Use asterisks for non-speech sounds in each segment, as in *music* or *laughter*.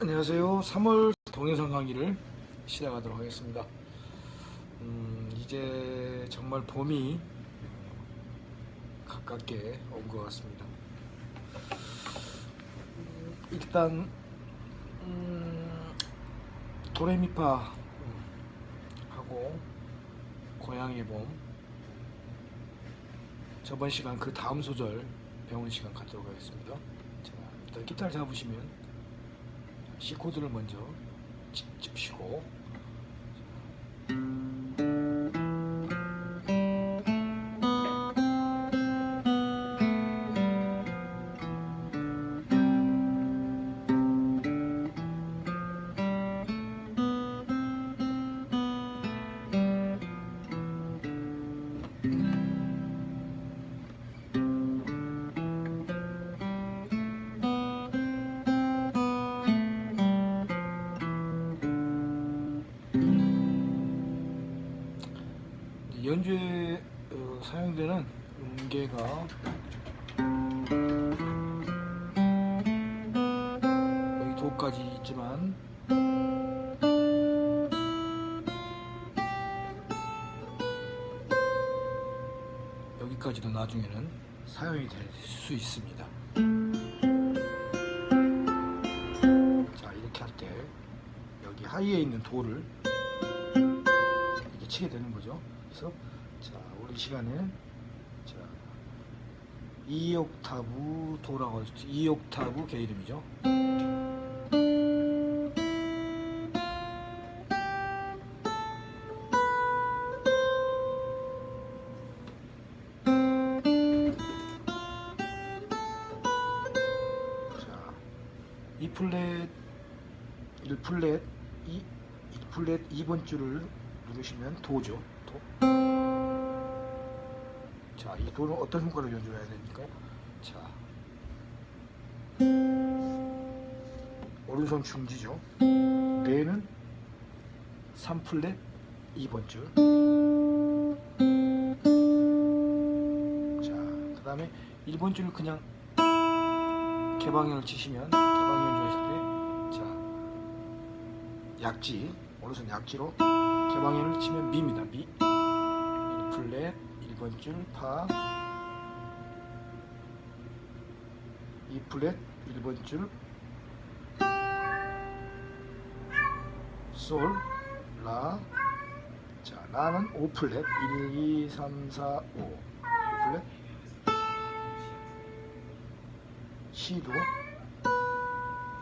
안녕하세요. 3월 동영상 강의를 시작하도록 하겠습니다. 음, 이제 정말 봄이 가깝게 온 것 같습니다. 음, 일단 음, 도레미파 음, 하고 고양이 봄 저번 시간 그 다음 소절 배우는 시간 갖도록 하겠습니다. 자, 일단 기타를 잡으시면 C 코드를 먼저 짚- 짚시고 5까지 있지만. 여기까지도 나중에는 사용이 될 수 있습니다. 자 이렇게 할 때 여기 하이에 있는 도를 이렇게 치게 되는 거죠. 그래서 자 오늘 시간에 자 2옥타브 도라고 2옥타브 게 이름이죠. 1플랫, 2, 2플랫 2번 줄을 누르시면 도죠. 도. 자, 이 도는 어떤 손가락을 연주해야 되니까? 자, 오른손 중지죠. 레는 3플랫 2번 줄. 자, 그 다음에 1번 줄을 그냥 개방현을 치시면 개방 연주하실 때, 자, 약지, 오른손 약지로 개방현을 치면 미입니다. 미. 1플랫, 1번 줄, 파. 2플랫, 1번 줄, 솔, 라. 자, 라는 5플랫, 1, 2, 3, 4, 5. 5플랫. C도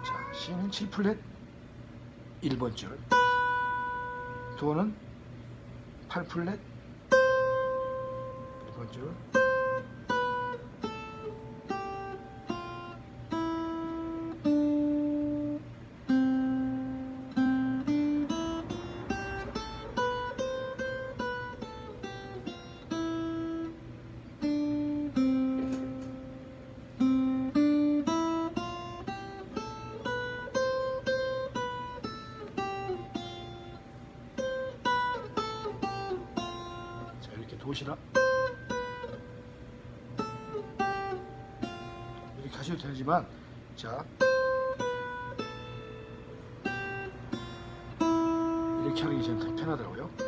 자 C는 7플랫 1번 줄. 도는 8플랫 1번 줄 하셔도 되지만 자. 이렇게 하는 게 제일 더 편하더라고요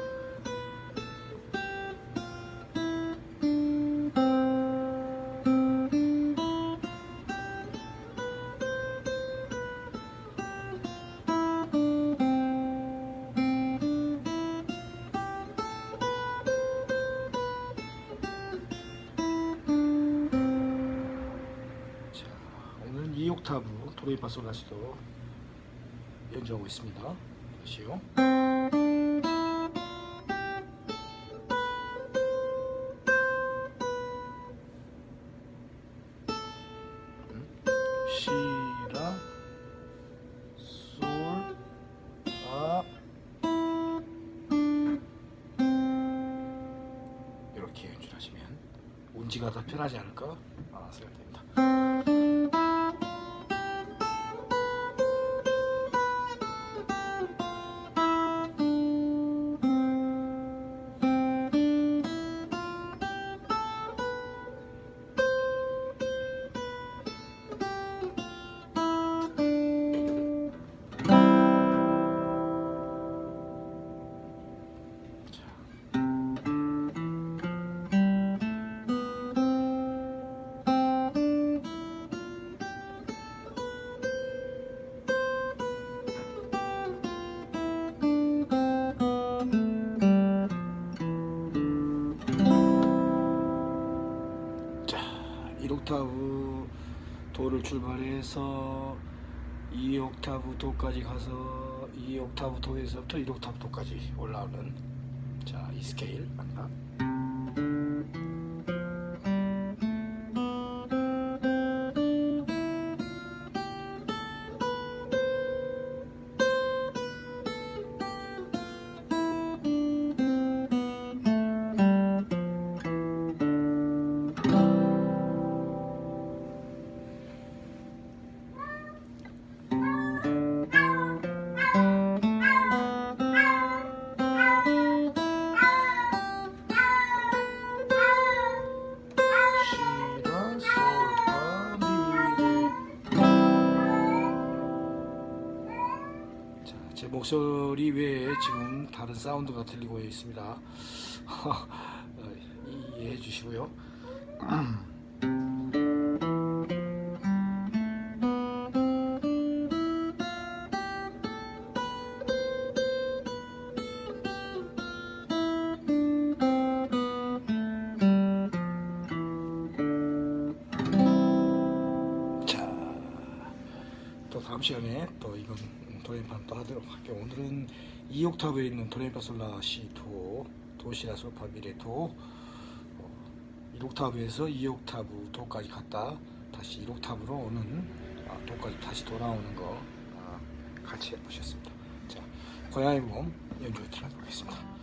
옥타브 도레이파 솔라시도 연주하고 있습니다. 다시요. 음, 라, 이렇게 연주하시면 운지가 더 편하지 않을까? 아, 생각됩니다. 1옥타브 도를 출발해서 2옥타브 도까지 가서 2옥타브 도에서부터 1옥타브 도까지 올라오는 자, 이 스케일 맞나? 목소리 외에 지금 다른 사운드가 들리고 있습니다. *laughs* 어, 이해해 주시고요. 자, 또 다음 시간에 또 이건 도레미파는 또 하도록 할게요. 오늘은 2 옥타브에 있는 도레미파 솔라 시도 도시라 솔파 미레 도 어, 1 옥타브에서 2 옥타브 도까지 갔다 다시 1 옥타브로 오는 아, 도까지 다시 돌아오는 거 아, 같이 해보셨습니다. 자, 고양이 몸 연주 들어가도록 하겠습니다.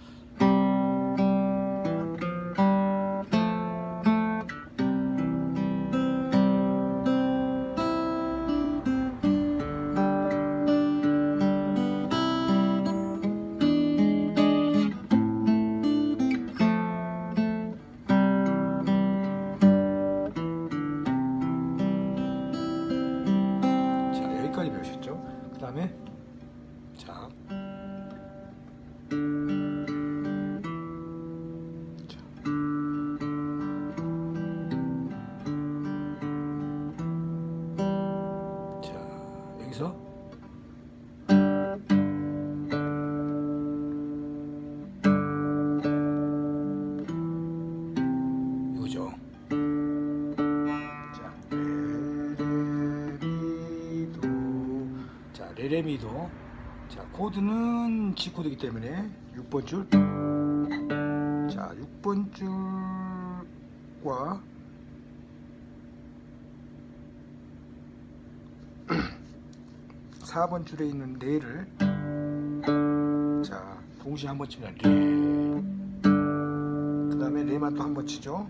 그 레레미도. 자, 코드는 G 코드이기 때문에 6번 줄. 자, 6번 줄과 *clears throat* (4번) 줄에 있는 레를 자 동시에 한 번 치면 레. 그 다음에 레만 또 한 번 치죠.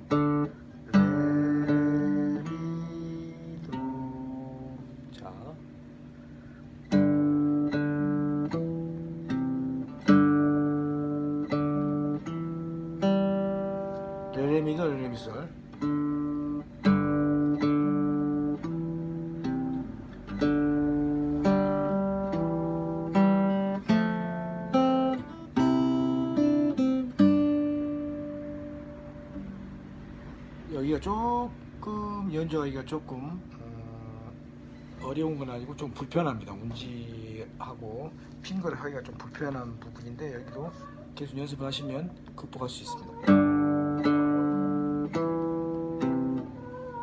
조금 연주하기가 조금 어, 어려운 건 아니고 좀 불편합니다. 운지하고 핑거를 하기가 좀 불편한 부분인데 여기도 계속 연습을 하시면 극복할 수 있습니다.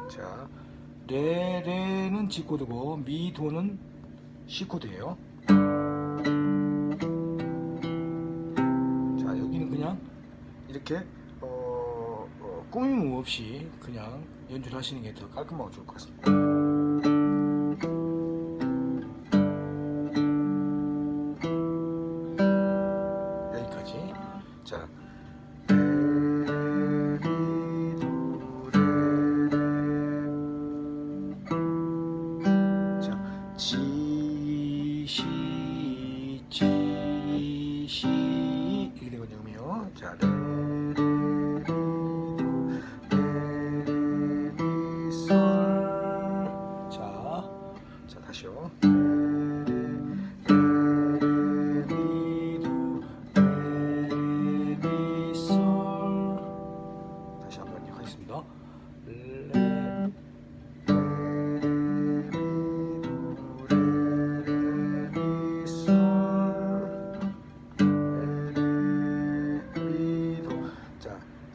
자, 레레는 G 코드고 미도는 C 코드예요. 자, 여기는 그냥 이렇게 꾸밈 없이 그냥 연주를 하시는 게 더 깔끔하고 좋을 것 같습니다.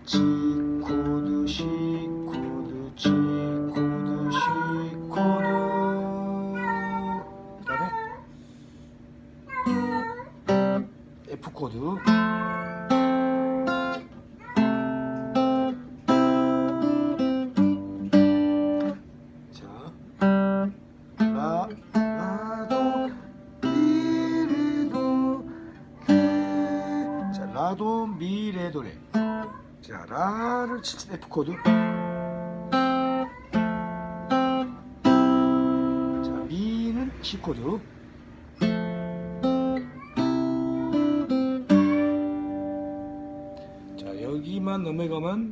지코드 시코드 지코드 시코드 그다음에 F 코드. 그, 라도 미래도래. 자, 라를 칠때 F 코드. 자, 미는 C 코드. 자, 여기만 넘어가면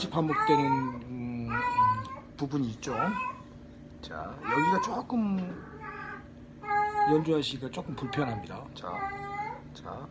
똑같이 반복되는 음, 부분이 있죠. 자, 여기가 조금 연주하시기가 조금 불편합니다. 자, 자.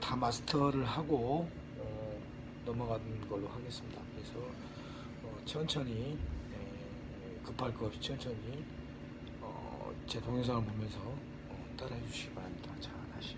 다 마스터를 하고 어, 넘어가는 걸로 하겠습니다. 그래서 어, 천천히 에, 급할 것 없이 천천히 어, 제 동영상을 보면서 어, 따라해 주시기 바랍니다. 자 다시